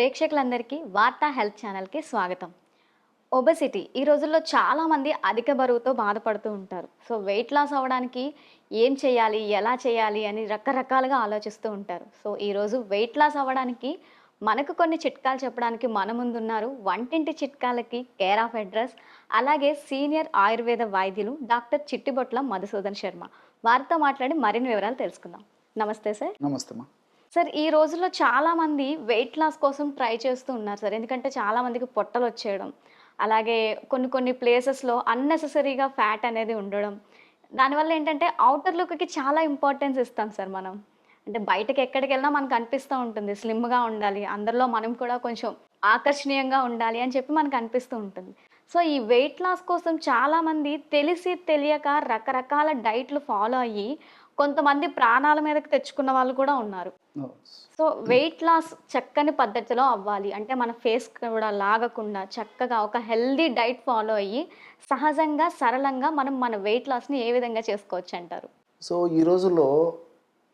ప్రేక్షకులందరికీ వార్తా హెల్త్ ఛానల్కి స్వాగతం. ఒబెసిటీ ఈ రోజుల్లో చాలామంది అధిక బరువుతో బాధపడుతూ ఉంటారు. సో వెయిట్ లాస్ అవ్వడానికి ఏం చేయాలి ఎలా చేయాలి అని రకరకాలుగా ఆలోచిస్తూ ఉంటారు. సో ఈరోజు వెయిట్ లాస్ అవ్వడానికి మనకు కొన్ని చిట్కాలు చెప్పడానికి మన ముందున్నారు. వంటింటి చిట్కాలకి కేర్ ఆఫ్ అడ్రస్ అలాగే సీనియర్ ఆయుర్వేద వైద్యులు డాక్టర్ చిట్టిబొట్ల మధుసూదన్ శర్మ. వారితో మాట్లాడి మరిన్ని వివరాలు తెలుసుకుందాం. నమస్తే సార్. నమస్తే సార్ ఈ రోజుల్లో చాలా మంది వెయిట్ లాస్ కోసం ట్రై చేస్తూ ఉన్నారు సార్. ఎందుకంటే చాలా మందికి పొట్టలు వచ్చేయడం అలాగే కొన్ని కొన్ని ప్లేసెస్లో అన్నెసెసరీగా ఫ్యాట్ అనేది ఉండడం. దానివల్ల ఏంటంటే అవుటర్ లుక్కి చాలా ఇంపార్టెన్స్ ఇస్తాం సార్ మనం. అంటే బయటకి ఎక్కడికి వెళ్ళినా మనకు అనిపిస్తూ ఉంటుంది. స్లిమ్గా ఉండాలి అందరిలో మనం కూడా కొంచెం ఆకర్షణీయంగా ఉండాలి అని చెప్పి మనకు అనిపిస్తూ ఉంటుంది. సో ఈ వెయిట్ లాస్ కోసం చాలామంది తెలిసి తెలియక రకరకాల డైట్లు ఫాలో అయ్యి కొంతమంది ప్రాణాల మీదకి తెచ్చుకున్న వాళ్ళు కూడా ఉన్నారు. సో వెయిట్ లాస్ చక్కని పద్ధతిలో అవ్వాలి. అంటే మన ఫేస్ కూడా లాగకుండా చక్కగా ఒక హెల్దీ డైట్ ఫాలో అయ్యి సహజంగా సరళంగా మనం మన వెయిట్ లాస్ని ఏ విధంగా చేసుకోవచ్చు అంటారు? సో ఈ రోజుల్లో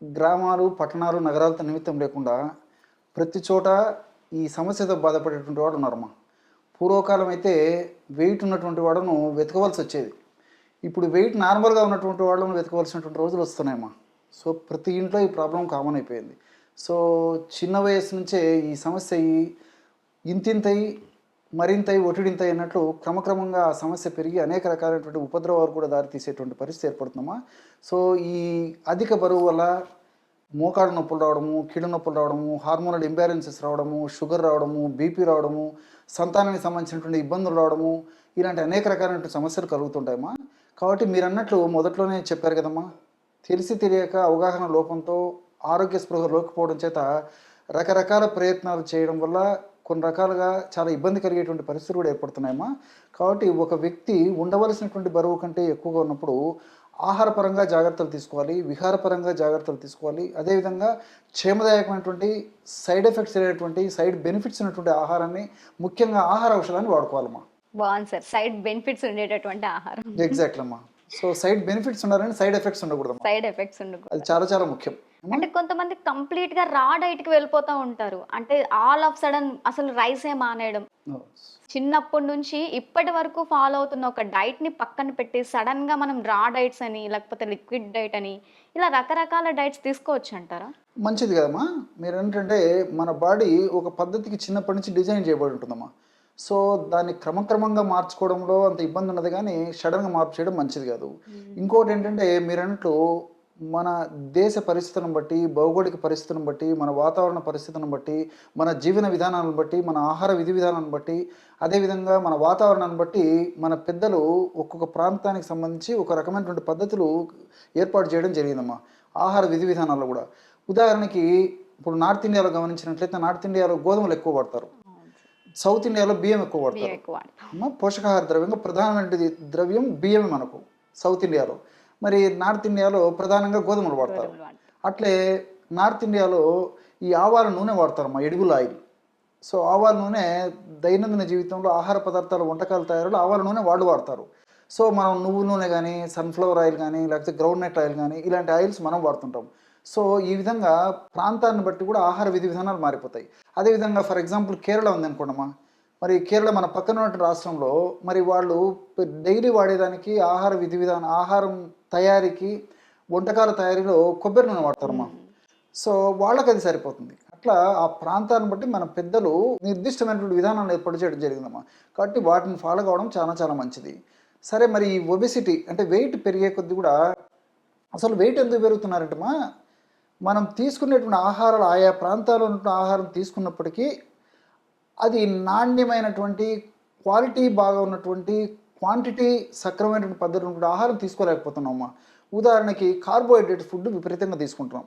గ్రామాలు పట్టణాలు నగరాలతో నిమిత్తం లేకుండా ప్రతి చోట ఈ సమస్యతో బాధపడేటువంటి వాడు ఉన్నారమ్మా. పూర్వకాలం అయితే వెయిట్ ఉన్నటువంటి వాడును వెతకవలసి వచ్చేది. ఇప్పుడు వెయిట్ నార్మల్గా ఉన్నటువంటి వాళ్ళని వెతకవలసినటువంటి రోజులు వస్తున్నాయమ్మా. సో ప్రతి ఇంట్లో ఈ ప్రాబ్లం కామన్ అయిపోయింది. సో చిన్న వయసు నుంచే ఈ సమస్య ఇంతింతై మరింతై ఒటిడింతై అన్నట్లు క్రమక్రమంగా ఆ సమస్య పెరిగి అనేక రకాలైనటువంటి ఉపద్రవాలు కూడా దారితీసేటువంటి పరిస్థితి ఏర్పడుతుందమ్మా. సో ఈ అధిక బరువు వల్ల మోకాడు నొప్పులు రావడము కీళ్ళ నొప్పులు రావడము హార్మోనల్ ఇంబ్యాలెన్సెస్ రావడము షుగర్ రావడము బీపీ రావడము సంతానానికి సంబంధించినటువంటి ఇబ్బందులు రావడము ఇలాంటి అనేక రకాలైనటువంటి సమస్యలు కలుగుతుంటాయమ్మా. కాబట్టి మీరు అన్నట్లు మొదట్లోనే చెప్పారు కదమ్మా. తెలిసి తెలియక అవగాహన లోపంతో ఆరోగ్య స్పృహ లోకపోవడం చేత రకరకాల ప్రయత్నాలు చేయడం వల్ల కొన్ని రకాలుగా చాలా ఇబ్బంది కలిగేటువంటి పరిస్థితులు కూడా ఏర్పడుతున్నాయమ్మా. కాబట్టి ఒక వ్యక్తి ఉండవలసినటువంటి బరువు కంటే ఎక్కువగా ఉన్నప్పుడు ఆహారపరంగా జాగ్రత్తలు తీసుకోవాలి విహారపరంగా జాగ్రత్తలు తీసుకోవాలి. అదేవిధంగా క్షేమదాయకమైనటువంటి సైడ్ ఎఫెక్ట్స్ అనేటువంటి సైడ్ బెనిఫిట్స్ ఉన్నటువంటి ఆహారాన్ని ముఖ్యంగా ఆహార ఔషధాన్ని వాడుకోవాలమ్మా. బాగుంది సార్ సైడ్ బెనిఫిట్స్ ఉండేటటువంటి ఆహారం. ఎగ్జాక్ట్లీ అమ్మా. సో సైడ్ బెనిఫిట్స్ ఉండాలని సైడ్ ఎఫెక్ట్స్ ఉండకూడదు సైడ్ ఎఫెక్ట్స్ ఉండకూడదు. అది చాలా చాలా ముఖ్యం. అంటే కొంతమంది కంప్లీట్గా రా డైట్కి వెళ్ళిపోతూ ఉంటారు. అంటే ఆల్ ఆఫ్ సడన్ అసలు రైసే మానేయడం. చిన్నప్పటి నుంచి ఇప్పటి వరకు ఫాలో అవుతున్న ఒక డైట్ని పక్కన పెట్టి సడన్గా మనం రా డైట్స్ అని లేకపోతే లిక్విడ్ డైట్ అని ఇలా రకరకాల డైట్స్ తీసుకోవచ్చు అంటారా? మంచిది కదమ్మా. మీరు ఏంటంటే మన బాడీ ఒక పద్ధతికి చిన్నప్పటి నుంచి డిజైన్ చేయబడి ఉంటుందమ్మా. సో దాన్ని క్రమక్రమంగా మార్చుకోవడంలో అంత ఇబ్బంది ఉన్నది కానీ సడన్గా మార్పు చేయడం మంచిది కాదు. ఇంకోటి ఏంటంటే మీరు అన్నట్లు మన దేశ పరిస్థితులను బట్టి భౌగోళిక పరిస్థితులను బట్టి మన వాతావరణ పరిస్థితులను బట్టి మన జీవన విధానాలను బట్టి మన ఆహార విధి విధానాలను బట్టి అదేవిధంగా మన వాతావరణాన్ని బట్టి మన పెద్దలు ఒక్కొక్క ప్రాంతానికి సంబంధించి ఒక రకమైనటువంటి పద్ధతులు ఏర్పాటు చేయడం జరిగిందమ్మా. ఆహార విధి విధానాల్లో కూడా. ఉదాహరణకి ఇప్పుడు నార్త్ ఇండియాలో గమనించినట్లయితే నార్త్ ఇండియాలో గోధుమలు ఎక్కువ వాడతారు. సౌత్ ఇండియాలో బియ్యం ఎక్కువ వాడతారు. బియ్యం అమ్మ పోషకాహార ద్రవ్యంగా ప్రధానమైనది ద్రవ్యం బియ్యమే మనకు సౌత్ ఇండియాలో. మరి నార్త్ ఇండియాలో ప్రధానంగా గోధుమలు వాడతారు. అట్లే నార్త్ ఇండియాలో ఈ ఆవాల నూనె వాడతారమ్మా ఎడుగుల ఆయిల్. సో ఆవాల నూనె దైనందిన జీవితంలో ఆహార పదార్థాల వంటకాల తయారీలో ఆవాల నూనె వాళ్ళు వాడతారు. సో మనం నువ్వు నూనె కానీ సన్ఫ్లవర్ ఆయిల్ కానీ లేకపోతే గ్రౌండ్ నట్ ఆయిల్ కానీ ఇలాంటి ఆయిల్స్ మనం వాడుతుంటాం. సో ఈ విధంగా ప్రాంతాన్ని బట్టి కూడా ఆహార విధి విధానాలు మారిపోతాయి. అదేవిధంగా ఫర్ ఎగ్జాంపుల్ కేరళ ఉందనుకోండమ్మా మరి కేరళ మన పక్కన ఉన్నటువంటి రాష్ట్రంలో మరి వాళ్ళు డైలీ వాడేదానికి ఆహార విధి విధానం ఆహారం తయారీకి వంటకాల తయారీలో కొబ్బరి నూనె వాడతారమ్మా. సో వాళ్ళకి అది సరిపోతుంది. అట్లా ఆ ప్రాంతాన్ని బట్టి మన పెద్దలు నిర్దిష్టమైనటువంటి విధానాన్ని ఏర్పాటు చేయడం జరిగిందమ్మా. కాబట్టి వాటిని ఫాలో కావడం చాలా చాలా మంచిది. సరే మరి ఈ ఒబెసిటీ అంటే వెయిట్ పెరిగే కొద్దీ కూడా అసలు వెయిట్ ఎందుకు పెరుగుతున్నారంటమ్మా? మనం తీసుకునేటువంటి ఆహారాలు ఆయా ప్రాంతాల్లో ఉన్నటువంటి ఆహారం తీసుకున్నప్పటికీ అది నాణ్యమైనటువంటి క్వాలిటీ బాగా ఉన్నటువంటి క్వాంటిటీ సక్రమైనటువంటి పద్ధతి ఉన్నటువంటి ఆహారం తీసుకోలేకపోతున్నామమ్మా. ఉదాహరణకి కార్బోహైడ్రేట్ ఫుడ్ విపరీతంగా తీసుకుంటున్నాం.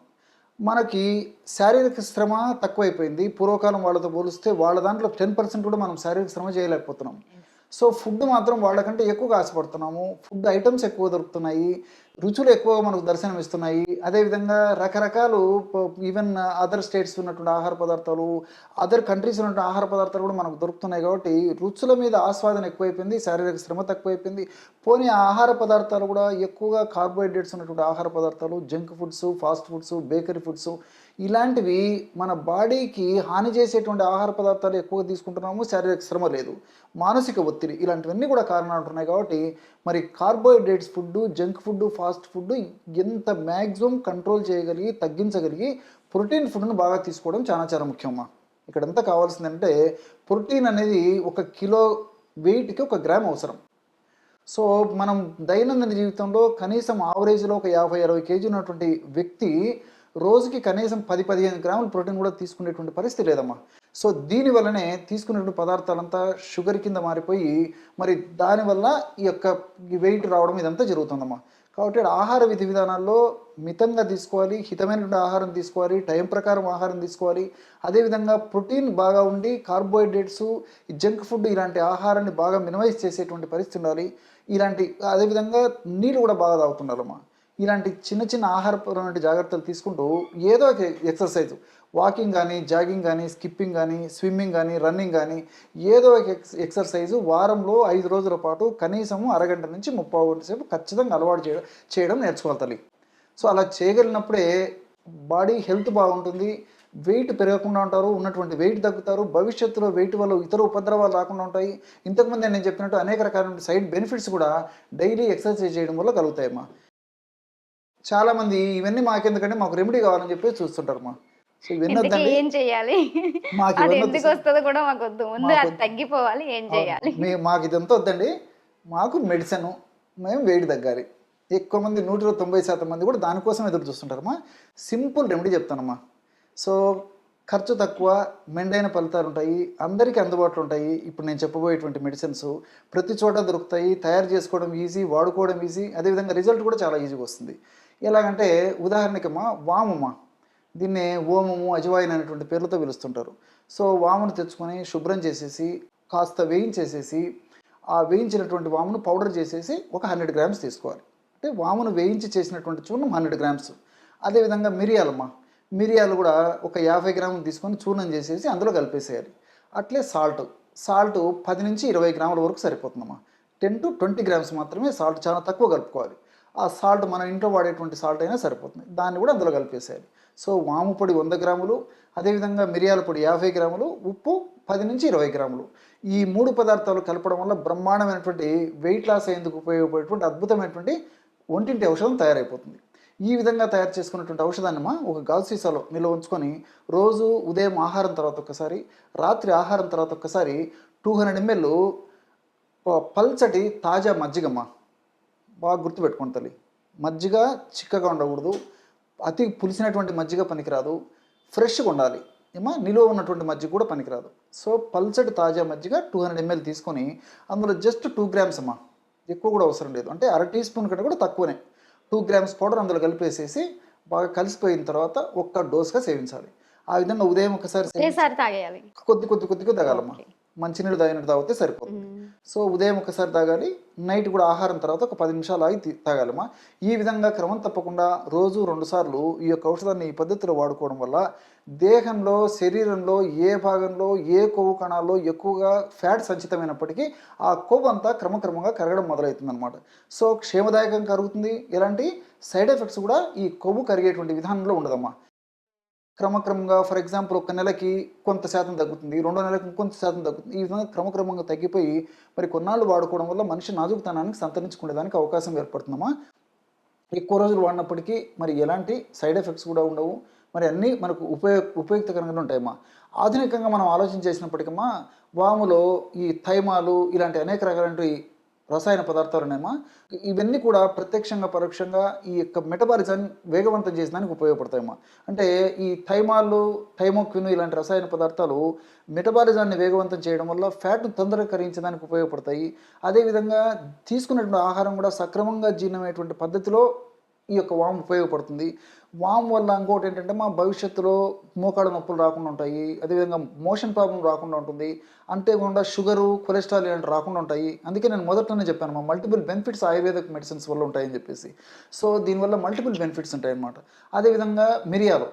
మనకి శారీరక శ్రమ తక్కువైపోయింది. పూర్వకాలం వాళ్ళతో పోలిస్తే వాళ్ళ దాంట్లో టెన్ పర్సెంట్ కూడా మనం శారీరక శ్రమ చేయలేకపోతున్నాం. సో ఫుడ్ మాత్రం వాళ్ళకంటే ఎక్కువగా ఆశపడుతున్నాము. ఫుడ్ ఐటమ్స్ ఎక్కువ దొరుకుతున్నాయి. రుచులు ఎక్కువగా మనకు దర్శనం ఇస్తున్నాయి అదేవిధంగా రకరకాలు ఈవెన్ అదర్ స్టేట్స్ ఉన్నటువంటి ఆహార పదార్థాలు అదర్ కంట్రీస్ ఉన్నటువంటి ఆహార పదార్థాలు కూడా మనకు దొరుకుతున్నాయి కాబట్టి రుచుల మీద ఆస్వాదన ఎక్కువైపోయింది శారీరక శ్రమ తక్కువైపోయింది. పోనీ ఆహార పదార్థాలు కూడా ఎక్కువగా కార్బోహైడ్రేట్స్ ఉన్నటువంటి ఆహార పదార్థాలు junk foods fast foods bakery foods ఇలాంటివి మన బాడీకి హాని చేసేటువంటి ఆహార పదార్థాలు ఎక్కువ తీసుకుంటున్నాము శారీరక శ్రమ లేదు మానసిక ఒత్తిడి ఇలాంటివన్నీ కూడా కారణాలు ఉంటున్నాయి కాబట్టి మరి carbohydrates food junk food fast food ఎంత మ్యాక్సిమం కంట్రోల్ చేయగలిగి తగ్గించగలిగి ప్రోటీన్ ఫుడ్ను బాగా తీసుకోవడం చాలా చాలా ముఖ్యమ్మా ఇక్కడంతా కావాల్సిందంటే ప్రోటీన్ అనేది ఒక కిలో వెయిట్కి ఒక గ్రామ్ అవసరం. సో మనం దైనందిన జీవితంలో కనీసం ఆవరేజ్లో ఒక యాభై అరవై కేజీ ఉన్నటువంటి వ్యక్తి రోజుకి కనీసం పది పదిహేను గ్రాముల ప్రోటీన్ కూడా తీసుకునేటువంటి పరిస్థితి లేదమ్మా. సో దీనివల్లనే తీసుకునేటువంటి పదార్థాలంతా షుగర్ కింద మారిపోయి మరి దానివల్ల ఈ యొక్క వెయిట్ రావడం ఇదంతా జరుగుతుందమ్మా. కాబట్టి ఆహార విధి విధానాల్లో మితంగా తీసుకోవాలి హితమైనటువంటి ఆహారం తీసుకోవాలి టైం ప్రకారం ఆహారం తీసుకోవాలి. అదేవిధంగా ప్రోటీన్ బాగా ఉండి కార్బోహైడ్రేట్స్ జంక్ ఫుడ్ ఇలాంటి ఆహారాన్ని బాగా మినిమైజ్ చేసేటువంటి పరిస్థితి ఉండాలి. ఇలాంటి అదేవిధంగా నీళ్ళు కూడా బాగా తాగుతుండాలమ్మా. ఇలాంటి చిన్న చిన్న ఆహారపరమైన జాగ్రత్తలు తీసుకుంటూ ఏదో ఒక ఎక్సర్సైజ్. వాకింగ్ కానీ జాగింగ్ కానీ స్కిప్పింగ్ కానీ స్విమ్మింగ్ కానీ రన్నింగ్ కానీ ఏదో ఒక ఎక్స్ ఎక్సర్సైజు వారంలో ఐదు రోజుల పాటు కనీసము అరగంట నుంచి ముప్పై గంట సేపు ఖచ్చితంగా అలవాటు చేయడం చేయడం నేర్చుకోవాలి తల్లి. సో అలా చేయగలిగినప్పుడే బాడీ హెల్త్ బాగుంటుంది. వెయిట్ పెరగకుండా ఉంటారు ఉన్నటువంటి వెయిట్ తగ్గుతారు భవిష్యత్తులో వెయిట్ వల్ల ఇతర ఉపద్రవాలు రాకుండా ఉంటాయి. ఇంతకుముందే నేను చెప్పినట్టు అనేక రకాల సైడ్ బెనిఫిట్స్ కూడా డైలీ ఎక్సర్సైజ్ చేయడం వల్ల కలుగుతాయమ్మా. చాలామంది ఇవన్నీ మాకెందుకంటే మాకు రెమెడీ కావాలని చెప్పి చూస్తుంటారమ్మా సో ఇవన్నీ వద్దండి. ఏం చెయ్యాలి మాకు అది ఇవన్నీ ఎందుకు వద్దు. వస్తుందో కూడా మాకు వద్దు. ముందు అది. తగ్గిపోవాలి ఏం చేయాలి? మీ మాకు ఇదంతా వద్దండి. మాకు మెడిసిన్ మేము వెయిట్ తగ్గాలి. ఎక్కువ మంది నూటిలో తొంభై శాతం మంది కూడా దానికోసం ఎదురు చూస్తుంటారమ్మా సింపుల్ రెమెడీ చెప్తానమ్మా సో ఖర్చు తక్కువ మెండైన ఫలితాలు ఉంటాయి అందరికీ అందుబాటులో ఉంటాయి. ఇప్పుడు నేను చెప్పబోయేటువంటి మెడిసిన్స్ ప్రతి చోట దొరుకుతాయి. తయారు చేసుకోవడం ఈజీ వాడుకోవడం ఈజీ అదేవిధంగా రిజల్ట్ కూడా చాలా ఈజీగా వస్తుంది. ఎలాగంటే ఉదాహరణకమ్మా వామమ్మా. దీన్నే ఓమము అజవాయిన్ అనేటువంటి పేర్లతో పిలుస్తుంటారు. సో వామును తెచ్చుకొని శుభ్రం చేసేసి కాస్త వేయించేసేసి ఆ వేయించినటువంటి వామును పౌడర్ చేసేసి ఒక హండ్రెడ్ గ్రామ్స్ తీసుకోవాలి. అంటే వామును వేయించి చేసినటువంటి చూర్ణం హండ్రెడ్ గ్రామ్స్. అదేవిధంగా మిరియాలమ్మా. మిరియాలు కూడా ఒక యాభై గ్రాములు తీసుకొని చూర్ణం చేసేసి అందులో కలిపేసేయాలి. అట్లే సాల్ట్. సాల్ట్ పది నుంచి ఇరవై గ్రాముల వరకు సరిపోతుందమ్మా. టెన్ టు ట్వంటీ గ్రామ్స్ మాత్రమే సాల్ట్ చాలా తక్కువ కలుపుకోవాలి. ఆ సాల్ట్ మన ఇంట్లో వాడేటువంటి సాల్ట్ అయినా సరిపోతుంది. దాన్ని కూడా అందులో కలిపేసేయాలి. సో వాము పొడి వంద గ్రాములు అదేవిధంగా మిరియాల పొడి యాభై గ్రాములు ఉప్పు పది నుంచి ఇరవై గ్రాములు. ఈ మూడు పదార్థాలు కలపడం వల్ల బ్రహ్మాండమైనటువంటి వెయిట్ లాస్ అయ్యేందుకు ఉపయోగపడేటువంటి అద్భుతమైనటువంటి ఒంటింటి ఔషధం తయారైపోతుంది. ఈ విధంగా తయారు చేసుకున్నటువంటి ఔషధాన్ని మా ఒక గాజు సీసాలో నిల్వ ఉంచుకొని రోజు ఉదయం ఆహారం తర్వాత ఒక్కసారి రాత్రి ఆహారం తర్వాత ఒక్కసారి టూ హండ్రెడ్ ఎంఎల్ పల్చటి తాజా మజ్జిగమ్మ. బాగా గుర్తుపెట్టుకోండి తల్లి. మజ్జిగ చిక్కగా ఉండకూడదు. అతి పులిసినటువంటి మజ్జిగ పనికిరాదు. ఫ్రెష్గా ఉండాలి. ఏమా? నిలువ ఉన్నటువంటి మజ్జిగ కూడా పనికిరాదు. సో పల్చటి తాజా మజ్జిగ టూ హండ్రెడ్ ఎంఎల్ తీసుకొని అందులో జస్ట్ టూ గ్రామ్స్ అమ్మా. ఎక్కువ కూడా అవసరం లేదు. అంటే అర టీ స్పూన్ కంటే కూడా తక్కువనే. టూ గ్రామ్స్ పౌడర్ అందులో కలిపేసేసి బాగా కలిసిపోయిన తర్వాత ఒక్క డోస్గా సేవించాలి. ఆ విధంగా ఉదయం ఒకసారి కొద్ది కొద్ది కొద్దిగా తాగాలమ్మా. మంచినీళ్ళు తాగినట్టు తాగితే సరిపోతుంది. సో ఉదయం ఒకసారి తాగాలి నైట్ కూడా ఆహారం తర్వాత ఒక పది నిమిషాలు ఆగి తాగాలమ్మా ఈ విధంగా క్రమం తప్పకుండా రోజు రెండు సార్లు ఈ యొక్క ఔషధాన్ని ఈ పద్ధతిలో వాడుకోవడం వల్ల దేహంలో శరీరంలో ఏ భాగంలో ఏ కొవ్వు కణాల్లో ఎక్కువగా ఫ్యాట్ సంచితమైనప్పటికీ ఆ కొవ్వు అంతా క్రమక్రమంగా కరగడం మొదలవుతుంది అనమాట సో క్షేమదాయకం కరుగుతుంది. ఎలాంటి సైడ్ ఎఫెక్ట్స్ కూడా ఈ కొవ్వు కరిగేటువంటి విధానంలో ఉండదమ్మా. క్రమక్రమంగా ఫర్ ఎగ్జాంపుల్ ఒక నెలకి కొంత శాతం తగ్గుతుంది రెండో నెలకి ఇంకొంత శాతం తగ్గుతుంది ఈ విధంగా క్రమక్రమంగా తగ్గిపోయి మరి కొన్నాళ్ళు వాడుకోవడం వల్ల మనిషి నాజుకుతనానికి సంతరించుకునేదానికి అవకాశం ఏర్పడుతుందమ్మా. ఎక్కువ రోజులు వాడినప్పటికీ మరి ఎలాంటి సైడ్ ఎఫెక్ట్స్ కూడా ఉండవు. మరి అన్నీ మనకు ఉపయోగ ఉపయుక్తకరంగా ఉంటాయమ్మా. ఆధునికంగా మనం ఆలోచన చేసినప్పటికమ్మా వాములో ఈ థైమాలు ఇలాంటి అనేక రకాలైన రసాయన పదార్థాలనేమో? ఇవన్నీ కూడా ప్రత్యక్షంగా పరోక్షంగా ఈ యొక్క మెటబాలిజాన్ని వేగవంతం చేసేదానికి ఉపయోగపడతాయమ్మా. అంటే ఈ థైమాలు థైమోక్విన్ ఇలాంటి రసాయన పదార్థాలు మెటబాలిజాన్ని వేగవంతం చేయడం వల్ల ఫ్యాట్ను తొందరగా కరిగించడానికి ఉపయోగపడతాయి. అదేవిధంగా తీసుకున్నటువంటి ఆహారం కూడా సక్రమంగా జీర్ణమయ్యేటువంటి పద్ధతిలో ఈ యొక్క వామ్ ఉపయోగపడుతుంది. వామ్ వల్ల ఇంకోటి ఏంటంటే మా భవిష్యత్తులో మోకాళ్ళ నొప్పులు రాకుండా ఉంటాయి. అదేవిధంగా మోషన్ ప్రాబ్లం రాకుండా ఉంటుంది. అంతేకాకుండా షుగరు కొలెస్ట్రాల్ ఇలాంటి రాకుండా ఉంటాయి. అందుకే నేను మొదట్లోనే చెప్పాను మా మల్టిపుల్ బెనిఫిట్స్ ఆయుర్వేదిక్ మెడిసిన్స్ వల్ల ఉంటాయని చెప్పేసి. సో దీనివల్ల మల్టిపుల్ బెనిఫిట్స్ ఉంటాయి అన్నమాట అదేవిధంగా మిరియాలు.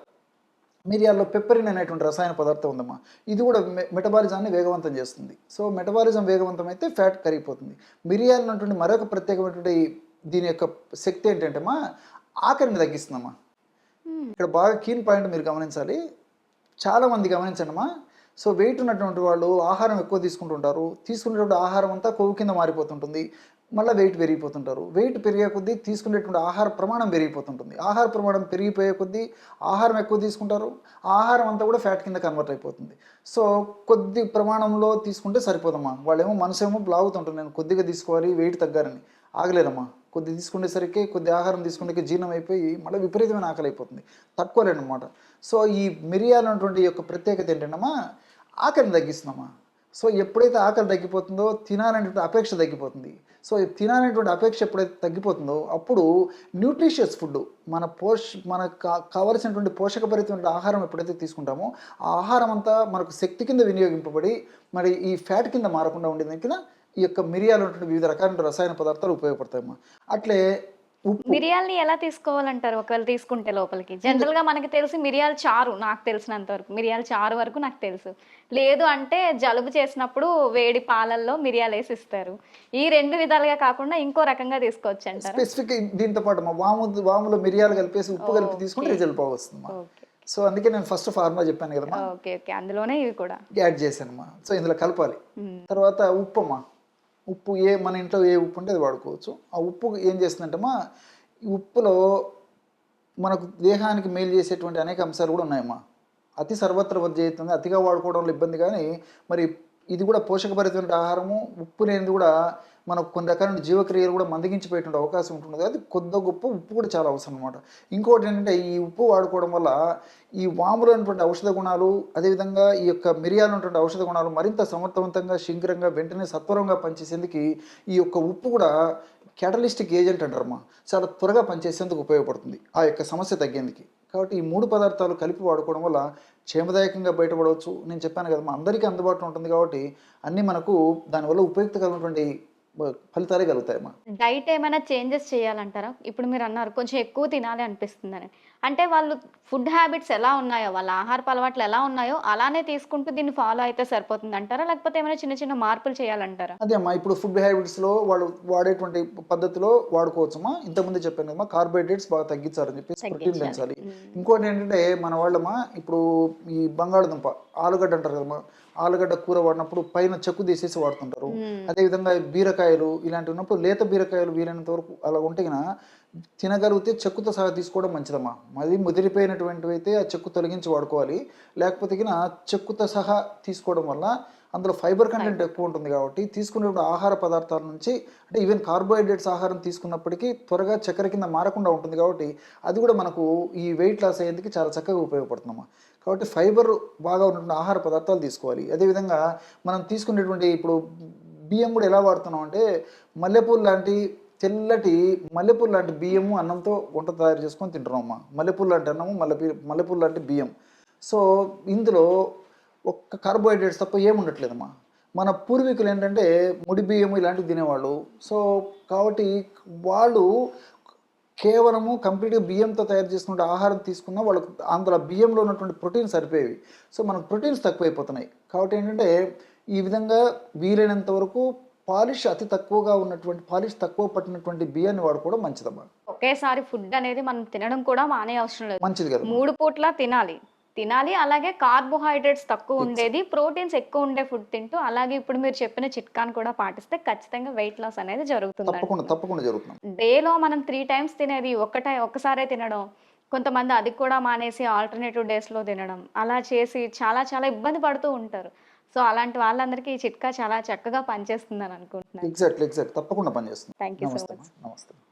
మిరియాల్లో పెప్పరిన్ అనేటువంటి రసాయన పదార్థం ఉందమ్మా. ఇది కూడా మెటబాలిజాన్ని వేగవంతం చేస్తుంది. సో మెటబాలిజం వేగవంతం అయితే ఫ్యాట్ కరిగిపోతుంది. మిరియాలు ఉన్నటువంటి మరొక ప్రత్యేకమైనటువంటి దీని యొక్క శక్తి ఏంటంటే మా ఆకలిని తగ్గిస్తుందమ్మా. Hmm. ఇక్కడ బాగా కీన్ పాయింట్ మీరు గమనించాలి. చాలామంది గమనించండమ్మా. సో వెయిట్ ఉన్నటువంటి వాళ్ళు ఆహారం ఎక్కువ తీసుకుంటుంటారు. తీసుకునేటువంటి ఆహారం అంతా కొవ్వు కింద మారిపోతుంటుంది. మళ్ళీ వెయిట్ పెరిగిపోతుంటారు. వెయిట్ పెరిగే కొద్దీ తీసుకునేటువంటి ఆహార ప్రమాణం పెరిగిపోతుంటుంది. ఆహార ప్రమాణం పెరిగిపోయే కొద్దీ ఆహారం ఎక్కువ తీసుకుంటారు. ఆహారం అంతా కూడా ఫ్యాట్ కింద కన్వర్ట్ అయిపోతుంది. సో కొద్ది ప్రమాణంలో తీసుకుంటే సరిపోదమ్మా. వాళ్ళేమో మనసేమో ఏమో లాగుతుంటారు నేను కొద్దిగా తీసుకోవాలి వెయిట్ తగ్గారని ఆగలేదమ్మా కొద్ది తీసుకునేసరికి కొద్ది ఆహారం తీసుకునే జీర్ణం అయిపోయి మళ్ళీ విపరీతమైన ఆకలి అయిపోతుంది. తక్కువలేనమాట సో ఈ మిరియాలు ఉన్నటువంటి యొక్క ప్రత్యేకత ఏంటంటమ్మా ఆకలిని తగ్గిస్తున్నామా సో ఎప్పుడైతే ఆకలి తగ్గిపోతుందో తినాలనేటువంటి అపేక్ష తగ్గిపోతుంది. సో తినాలనేటువంటి అపేక్ష ఎప్పుడైతే తగ్గిపోతుందో అప్పుడు న్యూట్రిషియస్ ఫుడ్ మన పోష మనకు కావలసినటువంటి పోషకభరితమైన ఆహారం ఎప్పుడైతే తీసుకుంటామో ఆ ఆహారం అంతా మనకు శక్తి కింద వినియోగింపబడి మరి ఈ ఫ్యాట్ కింద మారకుండా ఉండేదానికి కింద ఈ యొక్క మిరియాలు ఉన్నటువంటి వివిధ రకాల రసాయన పదార్థాలు ఉపయోగపడతాయమ్మా. అట్లే మిరియాల్ని ఎలా తీసుకోవాలంటారు? ఒకవేళ తీసుకుంటే లోపలికి. జనరల్గా మనకి తెలిసి మిరియాల చారు నాకు తెలిసినంత వరకు. మిరియాల చారు వరకు నాకు తెలుసు. లేదు అంటే జలుబు చేసినప్పుడు వేడి పాలల్లో మిరియాలు వేసి ఇస్తారు. ఈ రెండు విధాలుగా కాకుండా ఇంకో రకంగా తీసుకోవచ్చు అంటారు స్పెసిఫిక్ దీంతో పాటు మా వాము వాములో మిరియాలు కలిపేసి ఉప్పు కలిపి తీసుకుంటే రిజల్ట్ బాగా వస్తుందమ్మా ఓకే. సో అందుకే నేను ఫస్ట్ ఫార్ములా చెప్పాను కదమ్మా. Okay okay. అందులోనే ఇవి కూడా. యాడ్ చేశానమ్మా. సో ఇందులో కలపాలి. తర్వాత ఉప్పు అమ్మా ఉప్పు ఏ మన ఇంట్లో ఏ ఉప్పు ఉంటే అది వాడుకోవచ్చు. ఆ ఉప్పు ఏం చేస్తుందంటమ్మా ఈ ఉప్పులో మనకు దేహానికి మేలు చేసేటువంటి అనేక అంశాలు కూడా ఉన్నాయమ్మా. అతి సర్వత్ర వర్జయితుంది అతిగా వాడుకోవడంలో ఇబ్బంది కానీ మరి ఇది కూడా పోషకభరితమైన ఆహారము. ఉప్పు లేనిది కూడా మనకు కొన్ని రకాల జీవక్రియలు కూడా మందగించిపోయేటువంటి అవకాశం ఉంటుంది అది కొద్ది గొప్ప ఉప్పు కూడా చాలా అవసరం అనమాట ఇంకోటి ఏంటంటే ఈ ఉప్పు వాడుకోవడం వల్ల ఈ వాములు అనేటువంటి ఔషధ గుణాలు అదేవిధంగా ఈ యొక్క మిరియాలు ఉన్నటువంటి ఔషధ గుణాలు మరింత సమర్థవంతంగా శీఘ్రంగా వెంటనే సత్వరంగా పనిచేసేందుకు ఈ యొక్క ఉప్పు కూడా క్యాటలిస్టిక్ ఏజెంట్ అంటారమ్మా. చాలా త్వరగా పనిచేసేందుకు ఉపయోగపడుతుంది. ఆ యొక్క సమస్య తగ్గేందుకు. కాబట్టి ఈ మూడు పదార్థాలు కలిపి వాడుకోవడం వల్ల క్షేమదాయకంగా బయటపడవచ్చు. నేను చెప్పాను కదా మా అందరికీ అందుబాటులో ఉంటుంది కాబట్టి అన్నీ మనకు దానివల్ల ఉపయుక్తకరమైనటువంటి ఫలితాలే కలుగుతాయమ్మా. డైట్ ఏమైనా చేంజెస్ చేయాలంటారా? ఇప్పుడు మీరు అన్నారు కొంచెం ఎక్కువ తినాలి అనిపిస్తుందని. అంటే వాళ్ళు ఫుడ్ హ్యాబిట్స్ ఎలా ఉన్నాయో వాళ్ళ ఆహారపు అలవాట్లు ఎలా ఉన్నాయో అలానే తీసుకుంటూ దీన్ని ఫాలో అయితే సరిపోతుంది అంటారా లేకపోతే ఏమైనా చిన్న చిన్న మార్పులు చేయాలంటారా? అదే అమ్మా ఇప్పుడు ఫుడ్ హ్యాబిట్స్లో వాళ్ళు వాడేటువంటి పద్ధతిలో వాడుకోవచ్చమ్మా. ఇంతకుముందే చెప్పాను కదమ్మా కార్బోహైడ్రేట్స్ బాగా తగ్గించాలని చెప్పేసి ప్రోటీన్. పెంచాలి. ఇంకోటి ఏంటంటే మన వాళ్ళమ్మా ఇప్పుడు ఈ బంగాళదుంప ఆలుగడ్డ అంటారు కదమ్మా ఆలుగడ్డ కూర వాడినప్పుడు పైన చెక్కు తీసేసి వాడుతుంటారు. అదేవిధంగా బీరకాయలు ఇలాంటివి ఉన్నప్పుడు లేత బీరకాయలు వీలైనంత వరకు అలా ఉంటే తినగలిగితే చెక్కుతో సహా తీసుకోవడం మంచిదమ్మా. మరి ముదిరిపోయినటువంటివి అయితే ఆ చెక్కు తొలగించి వాడుకోవాలి. లేకపోతే చెక్కుతో సహా తీసుకోవడం వల్ల అందులో ఫైబర్ కంటెంట్ ఎక్కువ ఉంటుంది కాబట్టి తీసుకునేటువంటి ఆహార పదార్థాల నుంచి అంటే ఈవెన్ కార్బోహైడ్రేట్స్ ఆహారం తీసుకున్నప్పటికీ త్వరగా చక్కెర కింద మారకుండా ఉంటుంది కాబట్టి అది కూడా మనకు ఈ వెయిట్ లాస్ అయ్యేందుకు చాలా చక్కగా ఉపయోగపడుతుందమ్మా కాబట్టి ఫైబర్ బాగా ఉన్నటువంటి ఆహార పదార్థాలు తీసుకోవాలి. అదేవిధంగా మనం తీసుకునేటువంటి ఇప్పుడు బియ్యం కూడా ఎలా వాడుతున్నాం అంటే మల్లెపూలు లాంటి తెల్లటి మల్లెపూలు లాంటి బియ్యము అన్నంతో వంట తయారు చేసుకొని తింటున్నాం అమ్మా. మల్లెపూలు లాంటి అన్నము మల్లెపూ మల్లెపూలు లాంటి బియ్యం. సో ఇందులో ఒక్క కార్బోహైడ్రేట్స్ తప్ప ఏముండట్లేదమ్మా. మన పూర్వీకులు ఏంటంటే ముడి బియ్యము ఇలాంటివి తినేవాళ్ళు. సో కాబట్టి వాళ్ళు కేవలము కంప్లీట్గా బియ్యంతో తయారు చేసుకున్న ఆహారం తీసుకున్న వాళ్ళకు అందులో బియ్యంలో ఉన్నటువంటి ప్రోటీన్స్ సరిపోయేవి. సో మనకు ప్రోటీన్స్ తక్కువైపోతున్నాయి. కాబట్టి ఏంటంటే ఈ విధంగా వీలైనంత వరకు పాలిష్ అతి తక్కువగా ఉన్నటువంటి పాలిష్ తక్కువ పట్టినటువంటి బియ్యాన్ని వాడుకోవడం మంచిదమ్మా. ఒకేసారి ఫుడ్ అనేది మనం తినడం కూడా మానే అవసరం లేదు. మంచిది కదా. మూడు పూట్ల తినాలి. తినాలి. అలాగే కార్బోహైడ్రేట్స్ తక్కువ ఉండేది. ప్రోటీన్స్ ఎక్కువ ఉండే ఫుడ్ తింటూ అలాగే ఇప్పుడు మీరు చెప్పిన చిట్కాను కూడా పాటిస్తే ఖచ్చితంగా వెయిట్ లాస్ అనేది జరుగుతుంది తప్పకుండా తప్పకుండా జరుగుతున్నాం డేలో మనం త్రీ టైమ్స్ తినేది ఒక్కటే ఒక్కసారే తినడం. కొంతమంది అది కూడా మానేసి ఆల్టర్నేటివ్ డేస్లో తినడం. అలా చేసి చాలా చాలా ఇబ్బంది పడుతూ ఉంటారు. సో అలాంటి వాళ్ళందరికీ ఈ చిట్కా చాలా చక్కగా పనిచేస్తుందని అనుకుంటున్నాను. ఎగ్జాక్ట్ ఎగ్జాక్ట్ తప్పకుండా పనిచేస్తుంది. Thank you so much. నమస్తే.